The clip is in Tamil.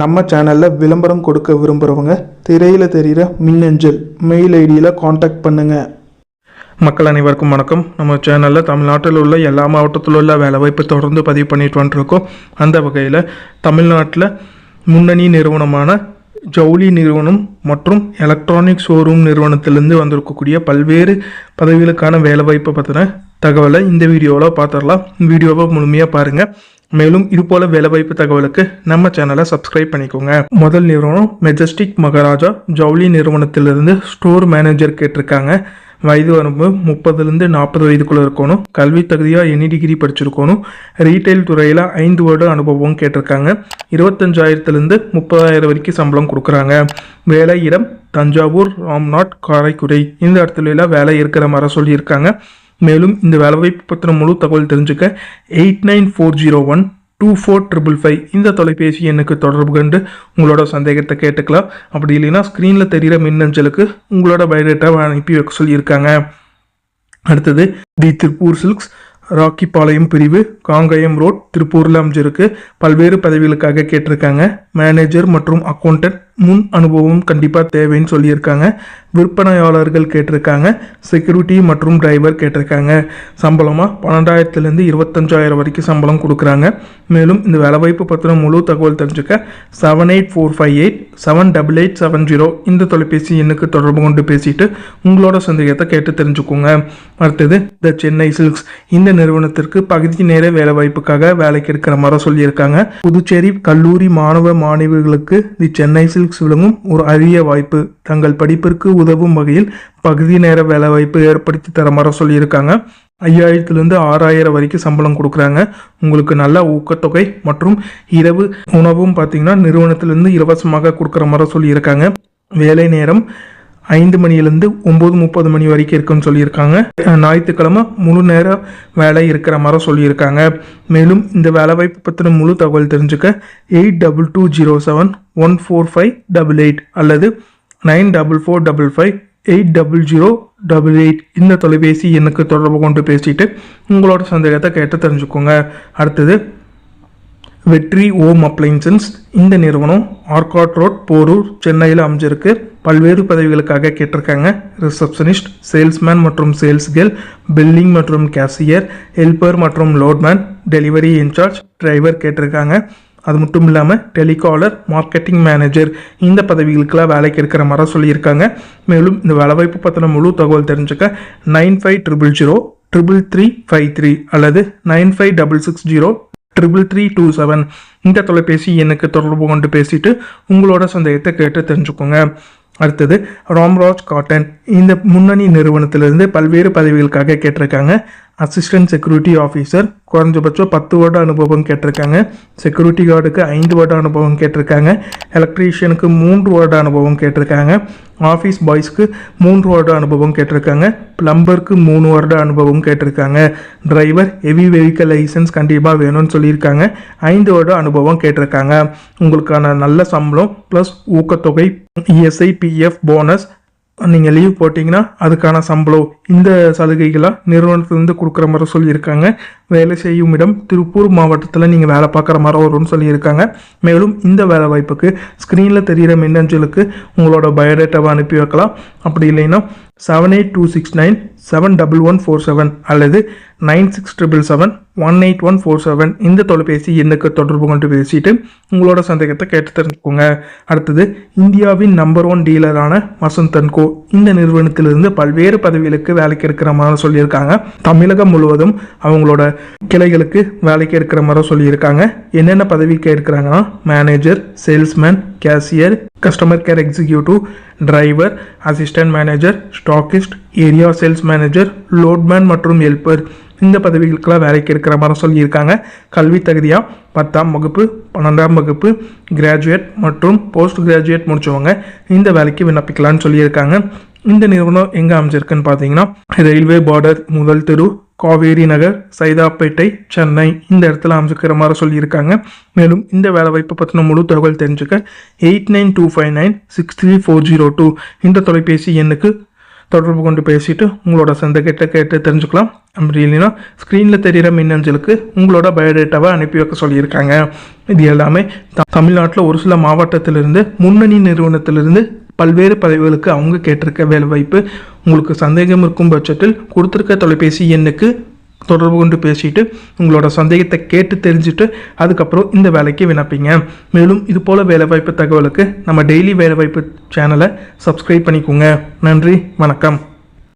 நம்ம சேனலில் விளம்பரம் கொடுக்க விரும்புகிறவங்க திரையில் தெரிகிற மின்னஞ்சல் மெயில் ஐடியில் காண்டாக்ட் பண்ணுங்கள் மக்கள் அனைவருக்கும் வணக்கம். நம்ம சேனலில் தமிழ்நாட்டில் உள்ள எல்லா மாவட்டத்தில் உள்ள வேலைவாய்ப்பு தொடர்ந்து பதிவு பண்ணிட்டு வந்துருக்கோம். அந்த வகையில் தமிழ்நாட்டில் முன்னணி நிறுவனமான ஜவுளி நிறுவனம் மற்றும் எலக்ட்ரானிக் ஷோரூம் நிறுவனத்திலிருந்து வந்திருக்கக்கூடிய பல்வேறு பதவிகளுக்கான வேலைவாய்ப்பை பற்றின தகவலை இந்த வீடியோவில் பார்த்துடலாம். வீடியோவை முழுமையாக பாருங்கள் மேலும் இது போல வேலைவாய்ப்பு தகவலுக்கு நம்ம சேனலை சப்ஸ்கிரைப் பண்ணிக்கோங்க. முதல் நிறுவனம் மெஜஸ்டிக் மகாராஜா ஜவுளி நிறுவனத்திலிருந்து ஸ்டோர் மேனேஜர் கேட்டிருக்காங்க. வயது வரம்பு முப்பதுலேருந்து நாற்பது வயதுக்குள்ளே இருக்கணும். கல்வி தகுதியாக எனி டிகிரி படிச்சிருக்கணும். ரீட்டைல் துறையில் ஐந்து வருட அனுபவம் கேட்டிருக்காங்க. இருபத்தஞ்சாயிரத்துலேருந்து முப்பதாயிரம் வரைக்கும் சம்பளம் கொடுக்குறாங்க. வேலை இடம் தஞ்சாவூர் ராம்நாட் காரைக்குடி. இந்த இடத்துல எல்லாம் வேலை இருக்கிற மாதிரி சொல்லியிருக்காங்க. மேலும் இந்த வேலைவாய்ப்பு பற்றின முழு தகவல் தெரிஞ்சுக்க eight nine four zero one two four triple five இந்த தொலைபேசி எண்ணுக்கு தொடர்பு கொண்டு உங்களோட சந்தேகத்தை கேட்டுக்கலாம். அப்படி இல்லைன்னா ஸ்க்ரீனில் தெரிகிற மின்னஞ்சலுக்கு உங்களோட பயோடேட்டாவை அனுப்பி வைக்க சொல்லியிருக்காங்க. அடுத்தது தி திருப்பூர் சில்க்ஸ் ராக்கிபாளையம் பிரிவு காங்கயம் ரோட் திருப்பூரில் அமைஞ்சிருக்கு. பல்வேறு பதவிகளுக்காக கேட்டிருக்காங்க. மேனேஜர் மற்றும் அக்கௌண்டன்ட் முன் அனுபவம் கண்டிப்பாக தேவைன்னு சொல்லியிருக்காங்க. விற்பனையாளர்கள் கேட்டிருக்காங்க. செக்யூரிட்டி மற்றும் டிரைவர் கேட்டிருக்காங்க. சம்பளமாக பன்னெண்டாயிரத்துலேருந்து இருபத்தஞ்சாயிரம் வரைக்கும் சம்பளம் கொடுக்குறாங்க. மேலும் இந்த வேலைவாய்ப்பு பற்றின முழு தகவல் தெரிஞ்சுக்க seven eight four five eight seven double eight seven zero இந்த தொலைபேசி எண்ணுக்கு தொடர்பு கொண்டு பேசிட்டு உங்களோட சந்தேகத்தை கேட்டு தெரிஞ்சுக்கோங்க. அடுத்தது த சென்னை சில்க்ஸ் இந்த நிறுவனத்திற்கு பகுதி நேர வேலைவாய்ப்புக்காக வேலைக்கு எடுக்கிற மாதிரி சொல்லியிருக்காங்க. புதுச்சேரி கல்லூரி மாணவ மாணவிகளுக்கு தி சென்னை சில்க்ஸ் விளங்கும் ஒரு அரிய வாய்ப்பு. தங்கள் படிப்பிற்கு உதவும் வகையில் பகுதி நேர வேலைவாய்ப்பு ஏற்படுத்தி தர மர சொல்லியிருக்காங்க. ஐயாயிரத்துலேருந்து ஆறாயிரம் வரைக்கும் சம்பளம் கொடுக்குறாங்க. உங்களுக்கு நல்ல ஊக்கத்தொகை மற்றும் இரவு உணவும் பார்த்தீங்கன்னா நிறுவனத்திலேருந்து இலவசமாக கொடுக்குற மாதிரி சொல்லியிருக்காங்க. வேலை நேரம் ஐந்து மணிலேருந்து ஒம்பது முப்பது மணி வரைக்கும் இருக்குன்னு சொல்லியிருக்காங்க. ஞாயிற்றுக்கிழமை முழு நேர வேலை இருக்கிற மாதிரி சொல்லியிருக்காங்க. மேலும் இந்த வேலைவாய்ப்பு பற்றின முழு தகவல் தெரிஞ்சுக்க eight double two zero seven one four five double eight அல்லது nine double four double five eight double zero double eight இந்த தொலைபேசி எண்ணுக்கு தொடர்பு கொண்டு பேசிட்டு உங்களோட சந்தேகத்தை கேட்டு தெரிஞ்சுக்கோங்க. அடுத்தது வெற்றி ஓம் அப்ளைன்சன்ஸ் இந்த நிறுவனம் ஆர்காட் ரோட் போரூர் சென்னையில் அமைஞ்சிருக்கு. பல்வேறு பதவிகளுக்காக கேட்டிருக்காங்க. ரிசப்ஷனிஸ்ட் சேல்ஸ்மேன் மற்றும் சேல்ஸ் கேர்ள் பில்லிங் மற்றும் கேஷியர் ஹெல்பர் மற்றும் லோட்மேன் டெலிவரி இன்சார்ஜ் டிரைவர் கேட்டிருக்காங்க. அது மட்டும் இல்லாமல் டெலிகாலர் மார்க்கெட்டிங் மேனேஜர் இந்த பதவிகளுக்கெல்லாம் வேலைக்கு இருக்கிற மாதிரி சொல்லியிருக்காங்க. மேலும் இந்த வேலைவாய்ப்பு பற்றின முழு தகவல் தெரிஞ்சுக்க nine five triple zero triple three five three அல்லது nine five double six zero triple three two seven இந்த தொலைபேசி எனக்கு தொடர்பு கொண்டு பேசிட்டு உங்களோட சந்தேகத்தை கேட்டு தெரிஞ்சுக்கோங்க. அடுத்தது ராம்ராஜ் காட்டன். இந்த முன்னணி நிறுவனத்திலிருந்து பல்வேறு பதவிகளுக்காக கேட்டிருக்காங்க. அசிஸ்டன்ட் செக்யூரிட்டி ஆஃபீஸர் குறைஞ்சபட்சம் பத்து வருட அனுபவம் கேட்டிருக்காங்க. செக்யூரிட்டி கார்டுக்கு ஐந்து வருட அனுபவம் கேட்டிருக்காங்க. எலக்ட்ரீஷியனுக்கு மூன்று வருட அனுபவம் கேட்டிருக்காங்க. ஆஃபீஸ் பாய்ஸ்க்கு மூன்று வருட அனுபவம் கேட்டிருக்காங்க. பிளம்பருக்கு மூணு வருட அனுபவம் கேட்டிருக்காங்க. டிரைவர் ஹெவி வெஹிக்கல் லைசன்ஸ் கண்டிப்பாக வேணும்னு சொல்லியிருக்காங்க. ஐந்து வருட அனுபவம் கேட்டிருக்காங்க. உங்களுக்கான நல்ல சம்பளம் ப்ளஸ் ஊக்கத்தொகை இஎஸ்ஐ பிஎஃப் போனஸ் நீங்கள் லீவ் போட்டிங்கன்னா அதுக்கான சம்பளம் இந்த சலுகைகளாக நிறுவனத்துலேருந்து கொடுக்குற மாதிரி சொல்லியிருக்காங்க. வேலை செய்யும் இடம் திருப்பூர் மாவட்டத்தில் நீங்கள் வேலை பார்க்குற மாதிரி வரும்னு சொல்லியிருக்காங்க. மேலும் இந்த வேலை வாய்ப்புக்கு ஸ்க்ரீனில் தெரிகிற மின்னஞ்சலுக்கு உங்களோட பயோடேட்டாவை அனுப்பி வைக்கலாம். அப்படி இல்லைன்னா seven eight two six nine seven double one four seven அல்லது nine six triple seven one eight one four seven இந்த தொலைபேசி எண்ணுக்கு தொடர்பு கொண்டு பேசிட்டு உங்களோட சந்தேகத்தை கேட்டு தெரிஞ்சுக்கோங்க. அடுத்தது இந்தியாவின் நம்பர் ஒன் டீலரான வசந்தன் தன்கோ இந்த நிறுவனத்திலிருந்து பல்வேறு பதவிகளுக்கு வேலைக்கு இருக்கிற மாதிரி சொல்லியிருக்காங்க. தமிழகம் முழுவதும் அவங்களோட கிளைகளுக்கு வேலைக்கு இருக்கிற மாதிரி சொல்லியிருக்காங்க. என்னென்ன பதவிக்கு இருக்கிறாங்கன்னா manager salesman cashier customer care executive driver assistant manager stockist area sales manager loadman மற்றும் ஹெல்பர் இந்த பதவிகளுக்கெல்லாம் வேலைக்கு இருக்கிற மாதிரி சொல்லியிருக்காங்க. கல்வி தகுதியாக பத்தாம் வகுப்பு பன்னெண்டாம் வகுப்பு கிராஜுவேட் மற்றும் போஸ்ட் கிராஜுவேட் முடித்தவங்க இந்த வேலைக்கு விண்ணப்பிக்கலாம்னு சொல்லியிருக்காங்க. இந்த நிறுவனம் எங்கே அமைஞ்சிருக்குன்னு பார்த்தீங்கன்னா ரயில்வே பார்டர் முதல் தெரு காவேரி நகர் சைதாப்பேட்டை சென்னை இந்த இடத்துல அமைச்சிக்கிற மாதிரி சொல்லியிருக்காங்க. மேலும் இந்த வேலைவாய்ப்பு பற்றின முழு தகவல் தெரிஞ்சுக்க eight nine two five nine six three four zero two இந்த தொலைபேசி எண்ணுக்கு தொடர்பு கொண்டு பேசிட்டு உங்களோட சந்தேகத்தை கேட்டு தெரிஞ்சுக்கலாம். அப்படி இல்லைன்னா ஸ்க்ரீனில் தெரிகிற மின்னஞ்சலுக்கு உங்களோட பயோடேட்டாவை அனுப்பி வைக்க சொல்லியிருக்காங்க. இது எல்லாமே த- தமிழ்நாட்டில் ஒரு சில மாவட்டத்திலிருந்து முன்னணி நிறுவனத்திலிருந்து பல்வேறு பதவிகளுக்கு அவங்க கேட்டிருக்க வேலைவாய்ப்பு உங்களுக்கு சந்தேகம் இருக்கும் பட்சத்தில் கொடுத்துருக்க தொலைபேசி எண்ணுக்கு தொடர்பு கொண்டு பேசிட்டு உங்களோட சந்தேகத்தை கேட்டு தெரிஞ்சுட்டு அதுக்கப்புறம் இந்த வேலைக்கு விண்ணப்பிங்க. மேலும் இது போல் வேலைவாய்ப்பு தகவலுக்கு நம்ம டெய்லி வேலைவாய்ப்பு சேனலை சப்ஸ்கிரைப் பண்ணிக்கோங்க. நன்றி வணக்கம்.